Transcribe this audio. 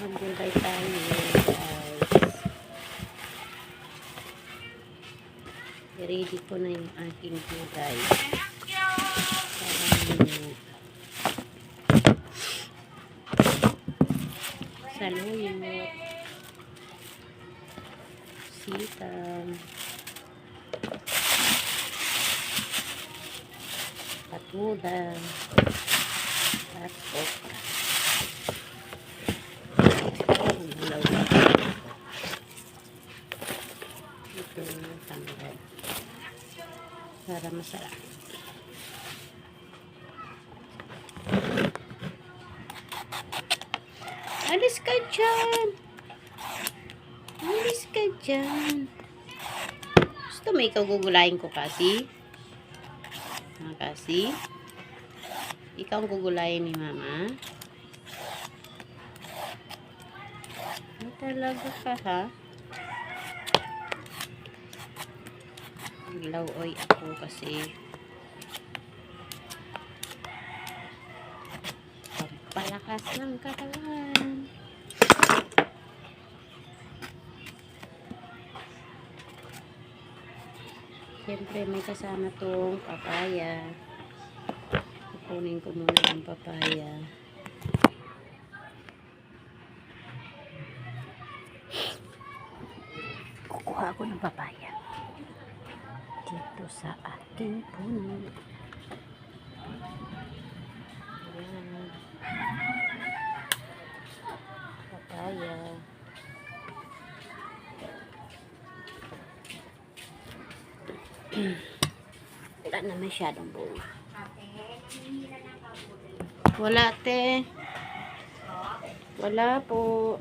Magbulay tayo guys. Ready ko na yung aking gulay. Saluyot, sitang, patuda, at okra. Ang gulaw na. Yung tanggal. Para masarap. Alis ka dyan! Alis ka dyan! Gusto mo ikaw gugulayin ko kasi? Kasi? Ikaw ang gugulayin ni mama? Ano talaga ka ha? Lawoy ako kasi pampalakas ng katawan. Siyempre may kasama tong papaya. Kukunin ko muna yung papaya. Kukuha ako ng papaya. Dito sa aking puno. Ayan. Papaya. Wala na masyadong bunga. Wala, te. Wala po.